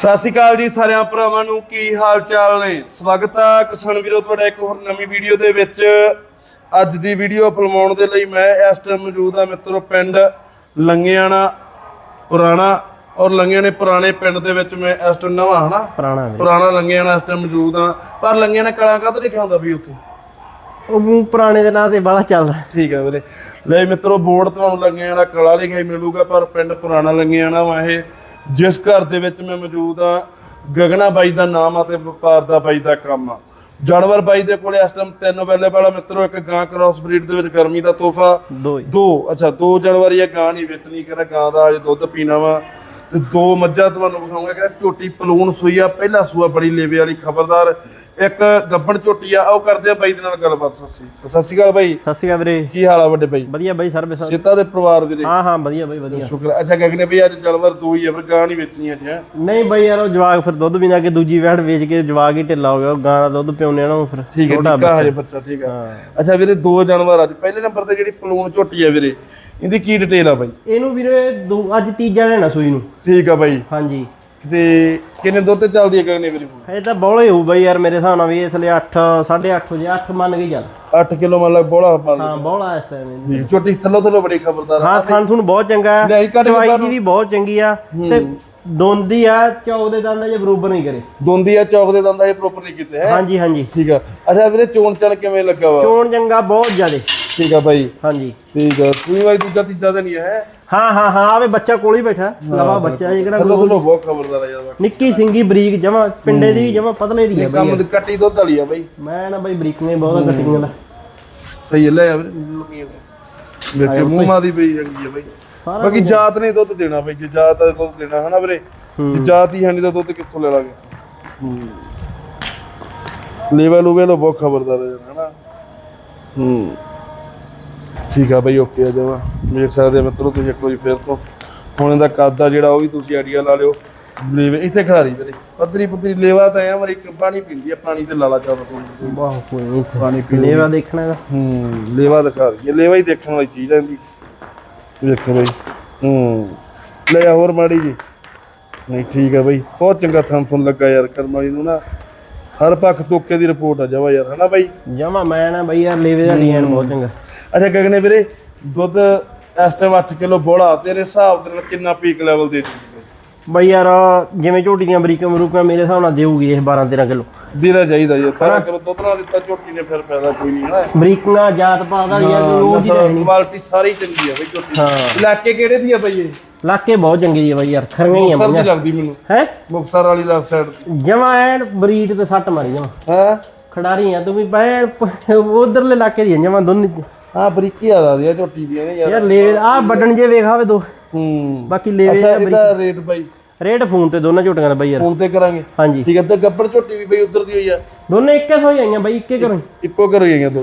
ਸਤਿ ਸ਼੍ਰੀ ਅਕਾਲ ਜੀ ਸਾਰਿਆਂ ਭਰਾਵਾਂ ਨੂੰ ਕੀ ਹਾਲ ਚਾਲ ਨੇ? ਸਵਾਗਤ ਹੈ ਕਿਸਾਨ ਵੀਰੋ ਤੁਹਾਡਾ ਇੱਕ ਹੋਰ ਨਵੀਂ ਵੀਡੀਓ ਦੇ ਵਿੱਚ। ਅੱਜ ਦੀ ਵੀਡੀਓ ਫਿਲਮਾਉਣ ਦੇ ਲਈ ਮੈਂ ਇਸ ਟਾਈਮ ਮੌਜੂਦ ਆ ਮਿੱਤਰੋ ਪਿੰਡ ਲੰਗਿਆਣਾ ਪੁਰਾਣਾ ਔਰ ਲੰਗਿਆਣੇ ਪੁਰਾਣੇ ਪਿੰਡ ਦੇ ਵਿੱਚ ਮੈਂ ਇਸ ਟਾਈਮ ਨਵਾਂ ਹਨਾ? ਪੁਰਾਣਾ ਪੁਰਾਣਾ ਲੰਗਿਆਣਾ ਇਸ ਟਾਈਮ ਮੌਜੂਦ ਆ। ਪਰ ਲੰਗਿਆਣਾ ਕਲਾਂ ਕਾਹਤੋਂ ਲਿਖਿਆ ਹੁੰਦਾ ਵੀ ਉੱਥੇ? ਉਹ ਪੁਰਾਣੇ ਦੇ ਨਾਂ ਤੇ ਬੜਾ ਚੱਲਦਾ। ਠੀਕ ਹੈ ਵੀਰੇ। ਲੈ ਮਿੱਤਰੋ ਬੋਰਡ ਤੁਹਾਨੂੰ ਲੰਗਿਆਣਾ ਕਲਾ ਲਿਖਿਆ ਮਿਲੂਗਾ ਪਰ ਪਿੰਡ ਪੁਰਾਣਾ ਲੰਗਿਆਣਾ ਵਾ ਇਹ। ਜਿਸ ਘਰ ਦੇ ਵਿੱਚ ਮੈਂ ਮੌਜੂਦ ਆ ਗਗਨਾ ਬਾਈ ਦਾ ਨਾਮ ਆ ਤੇ ਵਪਾਰ ਦਾ ਬਾਈ ਦਾ ਕੰਮ ਆ। ਜਾਨਵਰ ਬਾਈ ਦੇ ਕੋਲੇ ਇਸ ਟਾਈਮ ਤਿੰਨ ਵੇਲੇ ਵਾਲਾ ਮਿੱਤਰੋ ਇੱਕ ਗਾਂ ਕ੍ਰਾਸ ਬਰੀਡ ਦੇ ਵਿੱਚ ਗਰਮੀ ਦਾ ਤੋਹਫਾ। ਦੋ ਅੱਛਾ ਦੋ ਜਾਨਵਰ ਇਹ ਗਾਂ ਨਹੀਂ ਵੇਚਣੀ ਕਹਿੰਦਾ ਗਾਂ ਦਾ ਅਜੇ ਦੁੱਧ ਪੀਣਾ ਵਾ। ਤੇ ਦੋ ਮੱਝਾਂ ਤੁਹਾਨੂੰ ਵਿਖਾਉਂਗਾ ਕਹਿੰਦਾ ਝੋਟੀ ਪਲੂਣ ਸੂਈ ਆ ਪਹਿਲਾ ਸੂਆ ਬੜੀ ਲੇਵੇ ਵਾਲੀ ਖਬਰਦਾਰ। ਇੱਕ ਗੱਬਣ ਝੋਟੀ ਆ ਉਹ ਕਰਦੇ ਆ ਬਾਈ ਦੇ ਨਾਲ ਗੱਲਬਾਤ ਅਕਾਲ। ਸਤਿ ਸ਼੍ਰੀ ਅਕਾਲ ਬਾਈ। ਸਤਿ ਸ਼੍ਰੀ ਅਕਾਲ ਵੀਰੇ। ਕੀ ਹਾਲ ਆ ਵੱਡੇ ਬਾਈ? ਵਧੀਆ ਬਾਈ ਸਰਵਿਸ ਸੀਤਾ ਦੇ ਪਰਿਵਾਰ ਦੇ ਹਾਂ ਹਾਂ ਵਧੀਆ ਬਾਈ ਵਧੀਆ। ਸ਼ੁਕਰ ਅੱਛਾ ਗਗਨੇ ਵੀ ਅੱਜ ਜਾਨਵਰ ਦੋ ਹੀ ਆ ਫਿਰ ਗਾਂ ਨਹੀਂ ਵੇਚਣੀ ਅੱਜ? ਨਹੀਂ ਬਾਈ ਯਾਰ ਉਹ ਜਵਾਗ ਫਿਰ ਦੁੱਧ ਬਿਨਾ ਕੇ ਦੂਜੀ ਵੈੜ ਵੇਚ ਕੇ ਜਵਾਗ ਹੀ ਢਿੱਲਾ ਹੋ ਗਿਆ ਉਹ ਗਾਂ ਦਾ ਦੁੱਧ ਪਿਉਨੇ ਨਾ ਫਿਰ ਠੀਕ ਹੈ ਨਿੱਕਾ ਹਜੇ ਬੱਚਾ। ਠੀਕ ਆ। ਅੱਛਾ ਵੀਰੇ ਦੋ ਜਾਨਵਰ ਅੱਜ। ਪਹਿਲੇ ਨੰਬਰ ਤੇ ਜਿਹੜੀ ਪਲੂਣ ਝੋਟੀ ਆ ਵੀਰੇ ਇਹਦੀ ਕੀ ਡਿਟੇਲ ਆ ਬਾਈ? ਇਹਨੂੰ ਵੀਰੇ ਅੱਜ ਤੀਜਾ ਦੇਣਾ ਸੂਈ ਨੂੰ। ਠੀਕ ਆ ਬਾਈ। ਹਾਂਜੀ। ਤੇ ਕਿੰਨੇ ਦੁੱਧ ਤੇ ਚੱਲਦੀ ਹੈ ਗਗਨੇ ਵੀਰੇ? ਇਹ ਤਾਂ ਬੌਲੇ ਹੋਊ ਬਾਈ ਯਾਰ ਮੇਰੇ ਹਿਸਾਬ ਨਾਲ ਵੀ ਇਸ ਲਈ 8 8:30 ਵਜੇ 8 ਮੰਨ ਕੇ ਚੱਲ। 8 ਕਿਲੋ ਮਤਲਬ ਬੋਲਾ ਹਾਂ ਬੌਲਾ ਇਸ ਟਾਈਮ ਝੋਟੀ ਥੱਲੋਂ ਥੱਲੋਂ ਬੜੀ ਖਬਰਦਾਰ ਹਾਂ ਖਾਨ ਤੁਹਾਨੂੰ ਬਹੁਤ ਚੰਗਾ ਹੈ। ਚਵਾਈ ਦੀ ਵੀ ਬਹੁਤ ਚੰਗੀ ਆ। ਤੇ ਦੋਂਦੀ ਆ ਚੌਕ ਦੇ ਦੰਦ ਜੇ ਬਰੋਬਰ ਨਹੀਂ ਕਰੇ। ਦੋਂਦੀ ਆ ਚੌਕ ਦੇ ਦੰਦਾਂ ਇਹ ਪ੍ਰੋਪਰ ਨਹੀਂ ਕੀਤੇ ਹੈ? ਹਾਂਜੀ ਹਾਂਜੀ। ਠੀਕ ਆ। ਅੱਛਾ ਵੀਰੇ ਚੋਣ ਚਣ ਕਿਵੇਂ ਲੱਗਾ ਵਾ? ਚੋਣ ਚੰਗਾ ਬਹੁਤ ਜ਼ਿਆਦੇ। ਠੀਕ ਆ ਬਾਈ। ਹਾਂਜੀ। ਠੀਕ ਆ। ਤੂੰ ਬਾਈ ਦੂਜਾ ਤੀਜਾ ਤੇ ਨਹੀਂ ਹੈ? ਹਾਂ ਹਾਂ ਹਾਂ ਆਵੇ ਬੱਚਾ ਕੋਲ ਹੀ ਬੈਠਾ। ਲਵਾ ਬੱਚਾ ਇਹ ਕਿਹੜਾ ਥੱਲੋਂ ਥੱਲੋਂ ਬਹੁਤ ਖਬਰਦਾਰ ਆ ਯਾਰ ਬਾਕੀ। ਨਿੱਕੀ ਸਿੰਗੀ ਬਰੀਕ ਜਮਾ ਪਿੰਡੇ ਦੀ ਵੀ ਜਮਾ ਪਤਲੇ ਦੀ ਆ ਬਈ ਕੰਮ ਦੀ ਕੱਟੀ ਦੁੱਧ ਵਾਲੀ ਆ ਬਾਈ। ਮੈਂ ਨਾ ਬਈ ਬਰੀਕ ਨੇ ਬਹੁਤ ਕਟਿੰਗ ਦਾ ਸਹੀ ਹੈ, ਲੈ ਆ ਵੀਰੇ। ਦੇਖੇ ਮੂੰਹ ਮਾਂ ਦੀ ਪਈ ਚੰਗੀ ਆ ਬਾਈ। ਸਾਰਾ ਬਾਕੀ ਜਾਤ ਨੇ ਦੁੱਧ ਦੇਣਾ ਬਾਈ ਜੇ ਜਾਤ ਦਾ ਦੁੱਧ ਦੇਣਾ ਹਨਾ ਵੀਰੇ? ਜੇ ਜਾਤ ਹੀ ਹੈ ਨਹੀਂ ਤਾਂ ਦੁੱਧ ਕਿੱਥੋਂ ਲੈ ਲਾਂਗੇ? ਲੈਵਲ ਉਹ ਵੇਲੋ ਬਹੁਤ ਖਬਰਦਾਰ ਹੈ ਹਨਾ? ਹੂੰ। ਠੀਕ ਆ ਬਾਈ ਓਕੇ ਆ ਜਾਵਾ ਵੇਖ ਸਕਦੇ ਆ ਮਿੱਤਰੋ ਤੁਸੀਂ ਇੱਕ ਵਾਰੀ ਫੇਰ ਤੋਂ। ਹੁਣ ਇਹਦਾ ਕੱਦ ਆ ਜਿਹੜਾ ਉਹ ਵੀ ਤੁਸੀਂ ਆਈਡੀਆ ਲਾ ਲਿਓ। ਲੇਵੇ ਇੱਥੇ ਖੜਾਰੀ ਵੀਰੇ ਪੱਧਰੀ ਪੁੱਧਰੀ ਲੇਵਾ ਤਾਂ ਐ ਮਰੀ ਪਾਣੀ ਪੀਂਦੀ ਆ ਪਾਣੀ ਤੇ ਲਾਲਾ ਚਾਹ ਤੂੰ ਵਾਹ ਕੋਈ ਪਾਣੀ ਪੀ ਲੇਵਾ ਦੇਖਣਾ ਇਹਦਾ। ਹੂੰ ਲੇਵਾ ਦਿਖਾ ਦਈਏ। ਲੇਵਾ ਹੀ ਦੇਖਣ ਵਾਲੀ ਚੀਜ਼ ਇਹਦੀ। ਵੇਖੋ ਬਈ। ਹੂੰ। ਲੈ ਆ ਹੋਰ ਮਾੜੀ ਜੀ। ਨਹੀਂ ਠੀਕ ਹੈ ਬਈ। ਬਹੁਤ ਚੰਗਾ ਥੰਮ ਥੁੰਮ ਲੱਗਾ ਯਾਰ ਕਰਮ ਵਾਲੀ ਨੂੰ ਨਾ। ਹਰ ਪੱਖ ਤੋਕੇ ਦੀ ਰਿਪੋਰਟ ਆ ਜਾਵਾ ਯਾਰ ਹਨਾ ਬਾਈ? ਜਮਾ ਮੈਂ ਨਾ ਬਈ ਯਾਰ ਲੇਵੇ ਦਾ ਡਿਜ਼ਾਈਨ ਬਹੁਤ ਚੰਗਾ। ਅੱਛਾ ਗਗਨੇ ਵੀਰੇ ਦੁੱਧ ਇਸ ਟਾਈਮ 8 ਕਿਲੋ ਬੋਲਾ ਤੇਰੇ ਹਿਸਾਬ ਦੇ ਨਾਲ ਕਿੰਨਾ ਪੀਕ ਲੈਵਲ ਦੇ ਚੁੱਕੀ ਬਈ ਯਾਰ ਜਿਵੇਂ ਝੋਟੀਆਂ ਬਰੀਕਾਂ ਬਰੂਕਾਂ ਮੇਰੇ ਹਿਸਾਬ ਨਾਲ ਦੇਊਗੀ ਇਹ 12 13 ਕਿਲੋ। ਦੇਣਾ ਚਾਹੀਦਾ ਯਾਰ ਪਰ ਕਿਲੋ ਦੁੱਧ ਨਾ ਦਿੱਤਾ ਝੋਟੀ ਨੇ ਫਿਰ ਫਾਇਦਾ ਕੋਈ ਨਹੀਂ ਹਨਾ? ਬਰੀਕਾਂ ਜਾਤ ਪਾਤ ਵਾਲੀ ਕੋਈ ਉਹ ਜੀ ਰਹਿਣੀ। ਕੁਆਲਿਟੀ ਸਾਰੀ ਚੰਗੀ ਆ ਬਈ ਝੋਟੀ ਹਾਂ। ਇਲਾਕੇ ਕਿਹੜੇ ਦੀ ਆ ਬਈ ਇਹ? ਲਾਕੇ ਬਹੁਤ ਚੰਗੀ ਦੀ ਆ ਬਈ ਯਾਰ ਖਰੀਆਂ ਹੀ ਆ ਮੁਕਤਸਰ ਦੀ ਲੱਗਦੀ ਮੈਨੂੰ। ਹੈ? ਮੁਕਤਸਰ ਵਾਲੀ ਲੈਫਟ ਸਾਈਡ ਜਮਾ ਐਨ ਬਰੀਡ ਤੇ ਸੱਟ ਮਾਰੀ ਜਮਾ ਹਾਂ? ਖਿਡਾਰੀ ਆ ਤੂੰ ਵੀ ਬੈ ਉਧਰਲੇ ਇਲਾਕੇ ਦੀ ਜਮਾ ਦੋਨੇ ਹਾਂ ਬਰੀਕੀ ਆ ਰਹੀ ਆ ਝੋਟੀ ਦੀਆਂ ਨੇ ਯਾਰ। ਯਾਰ ਲੈ ਆ ਵੱਡਣ ਜੇ ਵੇਖਾਵੇ ਦੋ ਹੂੰ। ਬਾਕੀ ਲੇਵੇ ਅੱਛਾ ਇਹਦਾ ਰੇਟ ਬਾਈ। ਰੇਟ ਫੋਨ ਤੇ ਦੋਨਾਂ ਝੋਟੀਆਂ ਦਾ ਬਈ ਯਾਰ। ਫੋਨ ਤੇ ਕਰਾਂਗੇ। ਹਾਂਜੀ। ਠੀਕ ਹੈ ਤੇ ਗੱਬਰ ਝੋਟੀ ਵੀ ਬਈ ਉਧਰ ਦੀ ਹੋਈ ਆ। ਦੋਨੇ ਇੱਕੇ ਸੋਈ ਆਈਆਂ ਬਈ ਇੱਕੇ ਘਰੋਂ। ਇੱਕੋ ਘਰ ਹੋਈਆਂ ਦੋ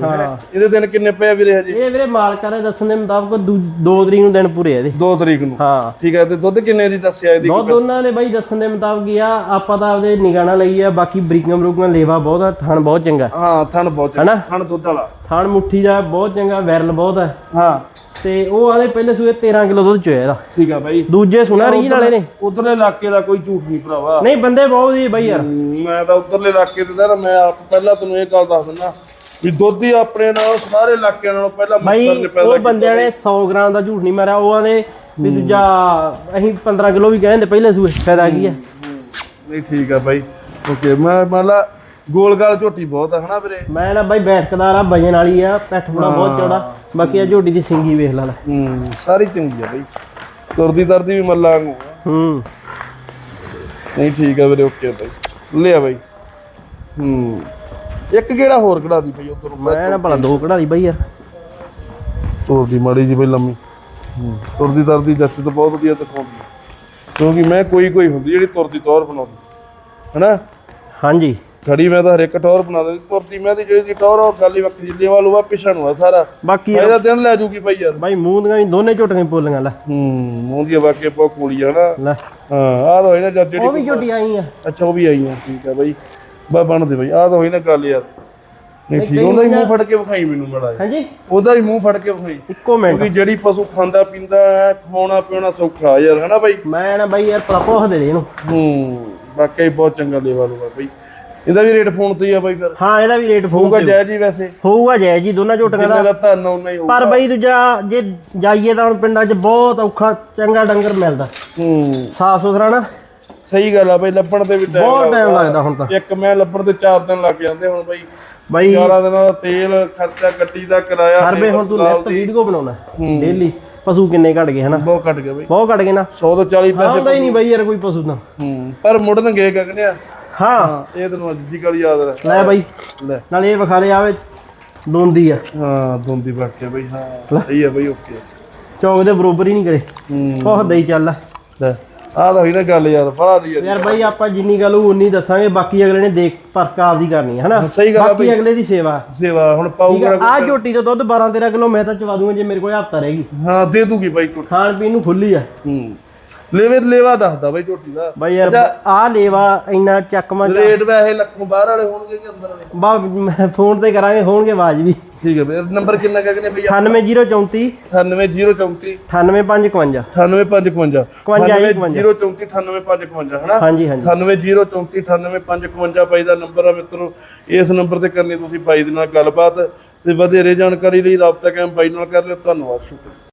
ਇਹਦੇ ਦਿਨ ਕਿੰਨੇ ਪਏ ਵੀਰੇ ਹਜੇ? ਇਹ ਵੀਰੇ ਮਾਲਕਾਂ ਦੇ ਦੱਸਣ ਦੇ ਮੁਤਾਬਕ 2 ਤਰੀਕ ਨੂੰ ਦਿਨ ਪੂਰੇ ਆ ਇਹਦੇ। 2 ਤਰੀਕ ਨੂੰ। ਹਾਂ। ਠੀਕ ਹੈ ਤੇ ਦੁੱਧ ਕਿੰਨੇ ਦੀ ਦੱਸਿਆ ਇਹਦੀ? ਦੋ ਦੋਨਾਂ ਨੇ ਬਾਈ ਦੱਸਣ ਦੇ ਮੁਤਾਬਕ ਆ ਆਪਾਂ ਤਾਂ ਆਪਦੇ ਨਿਗਾਣਾ ਲਈ ਆ ਬਾਕੀ ਬਰੀਕਾਂ ਬਰੂਕਾਂ ਲੇਵਾ ਬਹੁਤ ਆ ਥਣ ਬਹੁਤ ਚੰਗਾ। ਹਾਂ ਥਣ ਬਹੁਤ ਚੰਗਾ। ਹਨਾ? ਥਣ ਦੁੱਧ ਵਾਲਾ। ਥਣ ਮੁੱਠੀ ਦਾ ਬਹੁਤ ਚੰਗਾ ਵਾਇਰਲ ਬਹੁਤ ਆ। ਹਾਂ। ਤੇ ਉਹ ਆਲੇ ਪਹਿਲੇ ਸੂਏ 13 ਕਿਲੋ ਦੁੱਧ ਚੋਇਆ ਇਹਦਾ। ਠੀਕ ਆ ਬਾਈ। ਦੂਜੇ ਸੁਣਾ ਰੀਜ ਵਾਲੇ ਨੇ। ਉਧਰਲੇ ਇਲਾਕੇ ਦਾ ਕੋਈ ਝੂਠ ਨਹੀਂ ਭਰਾਵਾ। ਨਹੀਂ ਬੰਦੇ ਬਹੁਤ ਹੀ ਬਾਈ ਯਾਰ। ਮੈਂ ਤਾਂ ਉਧਰਲੇ ਇਲਾਕੇ ਦੇ ਨਾ ਮੈਂ ਆਪ ਪਹਿਲਾਂ ਤੈਨੂੰ ਇਹ ਗੱਲ ਦੱਸ ਦਿੰਦਾ ਵੀ ਦੁੱਧ ਹੀ ਆਪਣੇ ਨਾਲ ਸਾਰੇ ਇਲਾਕਿਆਂ ਨਾਲੋਂ ਪਹਿਲਾਂ ਮੁਕਤਸਰ ਨੇ ਪੈਦਾ ਉਹ ਬੰਦਿਆਂ ਨੇ 100 ਗ੍ਰਾਮ ਦਾ ਝੂਠ ਨਹੀਂ ਮਾਰਿਆ ਉਹ ਆਲੇ ਵੀ ਦੂਜਾ ਅਸੀਂ 15 ਕਿਲੋ ਵੀ ਕਹਿੰਦੇ ਪਹਿਲੇ ਸੂਏ ਫਾਇਦਾ ਕੀ ਆ? ਨਹੀਂ ਠੀਕ ਆ ਬਾਈ। ਓਕੇ ਮੈਂ ਮੰਨ ਲਾ ਗੋਲ ਗਾਲ ਝੋਟੀ ਬਹੁਤ ਆ ਹਨਾ ਵੀਰੇ? ਮੈਂ ਨਾ ਬਾਈ ਬੈਠਕਦਾਰ ਆ ਵਜਨ ਵਾਲੀ ਆ ਪੈਠ ਬੜਾ ਬਹੁਤ ਚੌੜਾ। ਬਾਕੀ ਆ ਝੋਟੀ ਦੀ ਸਿੰਗੀ ਵੇਖ ਲਾ ਲੈ। ਹੂੰ ਸਾਰੀ ਚੰਗੀ ਆ ਬਾਈ। ਤੁਰਦੀ ਤਰਦੀ ਵੀ ਮੱਲਾ ਵਾਂਗੂ ਆ। ਹੂੰ। ਨਹੀਂ ਠੀਕ ਆ ਵੀਰੇ ਓਕੇ ਬਾਈ। ਲਿਆ ਬਾਈ। ਹੂੰ। ਇੱਕ ਕਿਹੜਾ ਹੋਰ ਕਢਾ ਦੀ ਬਾਈ ਉਧਰ। ਮੈਂ ਨਾ ਭਲਾ ਦੋ ਕਢਾ ਲਈ ਬਾਈ ਯਾਰ। ਤੁਰਦੀ ਮਾੜੀ ਜੀ ਬਈ ਲੰਮੀ। ਹੂੰ ਤੁਰਦੀ ਤਰਦੀ ਜੱਸ ਤੋਂ ਬਹੁਤ ਵਧੀਆ ਦਿਖਾਉਂਦੀ। ਕਿਉਂਕਿ ਮੈਂ ਕੋਈ ਕੋਈ ਹੁੰਦੀ ਜਿਹੜੀ ਤੁਰਦੀ ਤੌਰ ਬਣਾਉਂਦੀ। ਹਨਾ? ਹਾਂਜੀ। ਖੜੀ ਮੈਂ ਤਾਂ ਹਰ ਇੱਕ ਟੌਰ ਬਣਾ ਲੈਂਦੀ ਤੁਰਦੀ ਮੈਂ ਦੀ ਜਿਹੜੀ ਦੀ ਟੌਰ ਉਹ ਗੱਲ ਹੀ ਵੱਖਰੀ ਲੇਵਾ ਲੂਆ ਪਿਛਾ ਨੂੰ ਆ ਸਾਰਾ। ਬਾਕੀ ਇਹਦਾ ਦਿਨ ਲੈ ਜੂਗੀ ਬਾਈ ਯਾਰ। ਬਾਈ ਮੂੰਹ ਦੀਆਂ ਵੀ ਦੋਨੇ ਝੋਟੀਆਂ ਹੀ ਪੋਲੀਆਂ ਲੈ। ਹੂੰ ਮੂੰਹ ਦੀ ਵਾਕੇ ਪੋ ਕੋਲੀ ਆ ਨਾ। ਲੈ। ਹਾਂ ਆਹ ਤਾਂ ਹੋਈ ਨਾ ਜੱਜ ਉਹ ਜਿਹੜੀ ਵੀ ਝੋਟੀ ਆਈ ਆ। ਅੱਛਾ ਉਹ ਵੀ ਆਈ ਆ ਠੀਕ ਆ ਬਾਈ। ਬਾ ਬਣਦੇ ਬਾਈ ਆਹ ਤਾਂ ਹੋਈ ਨਾ ਗੱਲ ਯਾਰ। ਨਹੀਂ ਠੀਕ ਉਹਦਾ ਹੀ ਮੂੰਹ ਫੜ ਕੇ ਵਿਖਾਈ ਮੈਨੂੰ ਮੜਾ ਹਾਂਜੀ? ਉਹਦਾ ਹੀ ਮੂੰਹ ਫੜ ਕੇ ਵਿਖਾਈ। ਇੱਕੋ ਮਿੰਟ। ਕਿਉਂਕਿ ਜਿਹੜੀ ਪਸ਼ੂ ਖਾਂਦਾ ਪੀਂਦਾ ਹੈ ਖਵਾਉਣਾ ਪਿਉਣਾ ਸੌਖਾ ਯਾਰ ਹਨਾ ਬਾਈ? ਮੈਂ ਨਾ ਬਾਈ ਯਾਰ ਪ੍ਰਪੋਹ ਦੇ ਦੇ ਇਹਨੂੰ। ਹੂੰ ਵਾਕਈ ਬਹੁਤ ਚੰਗਾ ਲੇਵਾ ਲੂਗਾ ਬਾਈ। ਇਹਦਾ ਵੀ ਰੇਟ ਫੋਨ ਤੇ ਹੀ ਆ ਬਾਈ ਫਿਰ। ਹਾਂ ਇਹਦਾ ਵੀ ਰੇਟ ਹੋਊਗਾ ਹੋਊਗਾ ਜਾਇਜ਼ ਹੀ ਵੈਸੇ। ਹੋਊਗਾ ਜੈ ਜੀ ਦੋਨਾਂ ਝੋਟੀਆਂ ਜਿੰਨੇ ਦਾ ਦਾ ਧਨ ਉਹਨਾਂ ਹੀ ਹੋਊਗਾ। ਪਰ ਬਈ ਦੂਜਾ ਜੇ ਜਾਈਏ ਤਾਂ ਹੁਣ ਪਿੰਡਾਂ 'ਚ ਬਹੁਤ ਔਖਾ ਚੰਗਾ ਡੰਗਰ ਮਿਲਦਾ। ਹੂੰ। ਸਾਫ਼ ਸੁਥਰਾ ਨਾ। ਸਹੀ ਗੱਲ ਆ ਬਾਈ ਲੱਭਣ ਤੇ ਵੀ ਟਾਈਮ ਬਹੁਤ ਟਾਈਮ ਲੱਗਦਾ ਹੁਣ ਤਾਂ। ਇੱਕ ਮੈਂ ਲੱਭਣ ਤੇ 4 ਦਿਨ ਲੱਗ ਜਾਂਦੇ ਹੁਣ ਬਾਈ। ਬਾਈ 11 ਦਿਨਾਂ ਦਾ ਤੇਲ ਖਰਚਾ ਗੱਡੀ ਦਾ ਕਿਰਾਇਆ ਸਰਵੇ ਹੁਣ ਤੂੰ ਨਿੱਤ ਵੀਡੀਓ ਬਣਾਉਣਾ। ਡੇਲੀ। ਪਸ਼ੂ ਕਿੰਨੇ ਘਟ ਗਏ ਹਨਾ? ਬਹੁਤ ਘਟ ਗਿਆ ਬਾਈ। ਬਹੁਤ ਘਟ ਗਏ ਨਾ। 100 ਤੋਂ 40 ਪੈਸੇ ਆਉਂਦਾ ਹੀ ਨਹੀਂ ਬਾਈ ਯਾਰ ਕੋਈ ਪਸ਼ੂ ਤਾਂ। ਹੂੰ। ਪਰ ਮੁੜਨਗੇ ਗਗਨਿਆ। ਹਾਂ। ਹਾਂ ਇਹ ਤੈਨੂੰ ਅੱਜ ਦੀ ਗੱਲ ਯਾਦ ਰਹਿ ਲੈ ਬਾਈ। ਲੈ। ਨਾਲ ਇਹ ਵਿਖਾ ਦੇ ਆਵੇ ਦੋਂਦੀ ਆ। ਹਾਂ ਦੋਂਦੀ ਵਾਕਿਆ ਬਈ ਹਾਂ ਸਹੀ ਆ ਬਈ ਓਕੇ। ਚੌਕ ਦੇ ਬਰੋਬਰ ਹੀ ਨਹੀਂ ਕਰੇ। ਹੂੰ। ਬਹੁਤ ਦਈ ਚੱਲ ਲੈ ਆਹ ਤਾਂ ਹੋਈ ਨਾ ਗੱਲ ਯਾਰ ਫੜਾ ਲਈ ਯਾਰ ਬਾਈ ਆਪਾਂ ਜਿੰਨੀ ਗੱਲ ਹੋਊ ਉਨੀ ਦੱਸਾਂਗੇ ਬਾਕੀ ਅਗਲੇ ਨੇ ਦੇਖ ਪਰਖ ਆਪਦੀ ਕਰਨੀ ਹੈ ਹਨਾ? ਸਹੀ ਗੱਲ ਆ ਬਾਕੀ ਅਗਲੇ ਦੀ ਸੇਵਾ। ਸੇਵਾ ਹੁਣ ਪਾਊਗਾ ਆਹ ਝੋਟੀ ਤੋਂ ਦੁੱਧ 12 13 ਕਿਲੋ ਮੈਂ ਤਾਂ ਚਵਾ ਦੂੰਗਾ ਜੇ ਮੇਰੇ ਕੋਲ ਹਫਤਾ ਰਹੇਗੀ ਹਾਂ ਦੇ ਦੂਗੀ ਬਾਈ ਝੋਟੀ। ਖਾਣ ਪੀਣ ਨੂੰ ਖੁੱਲੀ ਆ। ਹੂੰ। ਲੈਵੇ ਲੇਵਾ ਦੱਸਦਾ ਬਾਈ ਝੋਟੀ ਦਾ। ਬਾਈ ਯਾਰ ਆਹ ਲੇਵਾ ਇੰਨਾ ਚੱਕਮਾ ਰੇਟ ਵੈਸੇ ਲੱਖੋਂ ਬਾਹਰ ਵਾਲੇ ਹੋਣਗੇ ਕਿ ਅੰਦਰ ਵਾਲੇ? ਬਾ ਮੈਂ ਫੋਨ ਤੇ ਕਰਾਂਗੇ ਹੋਣਗੇ ਆਵਾਜ਼ ਵੀ। ਠੀਕ ਹੈ ਬਈ ਨੰਬਰ ਕਿੰਨਾ ਕਹਨੇ ਬਈ 98034 98034 98552 98555 55 034 98555 ਹਨਾ? ਹਾਂਜੀ ਹਾਂਜੀ। 98034 98555 ਬਾਈ ਦਾ ਨੰਬਰ ਆ ਮਿੱਤਰੋ। ਇਸ ਨੰਬਰ ਤੇ ਕਰਨੀ ਤੁਸੀਂ ਬਾਈ ਦੇ ਨਾਲ ਗੱਲਬਾਤ ਤੇ ਵਧੇਰੇ ਜਾਣਕਾਰੀ ਲਈ ਰਾਬਤਾ ਕਾਇਮ ਬਾਈ ਨਾਲ ਕਰ ਲਿਓ। ਧੰਨਵਾਦ ਸ਼ੁਕਰੀਆ।